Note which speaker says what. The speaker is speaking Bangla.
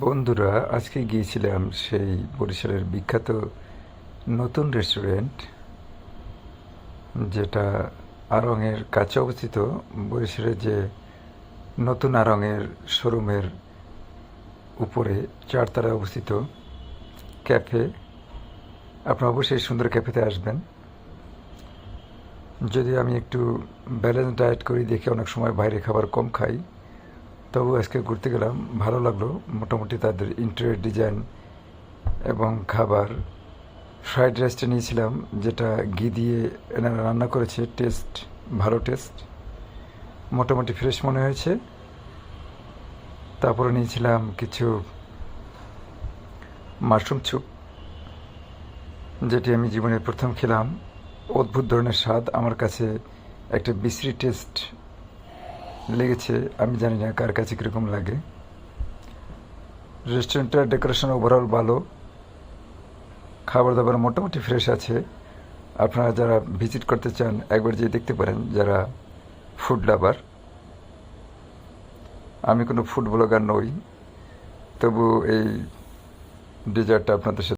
Speaker 1: বন্ধুরা, আজকে গিয়েছিলাম সেই বরিশালের বিখ্যাত নতুন রেস্টুরেন্ট, যেটা আড়ংয়ের কাছে অবস্থিত। বরিশালের যে নতুন আড়ংয়ের শোরুমের উপরে চারতলায় অবস্থিত ক্যাফে। আপনারা অবশ্যই সুন্দর ক্যাফেতে আসবেন। যদি আমি একটু ব্যালেন্স ডায়েট করি, দেখে অনেক সময় বাইরে খাবার কম খাই। তবু আজকে ঘুরতে গেলাম, ভালো লাগল। মোটামুটি তাদের ইন্টেরিয়র ডিজাইন এবং খাবার। ফ্রাইড রাইসটা নিয়েছিলাম, যেটা ঘি দিয়ে এনারা রান্না করেছে। টেস্ট ভালো টেস্ট মোটামুটি ফ্রেশ মনে হয়েছে। তারপরে নিয়েছিলাম কিছু মাশরুম চুপ যেটি আমি জীবনে প্রথম খেলাম। অদ্ভুত ধরনের স্বাদ। আমার কাছে একটা বিশ্রী টেস্ট লেগেছে, আমি জানি না কার কাছে কীরকম লাগে। রেস্টুরেন্টের ডেকোরেশন ওভারঅল ভালো। খাবার দাবার মোটামুটি ফ্রেশ আছে। আপনারা যারা ভিজিট করতে চান, একবার যেয়ে দেখতে পারেন যারা ফুড লাভার আমি কোনো ফুড ব্লগার নই। তবু এই ডেজার্টটা আপনাদের সাথে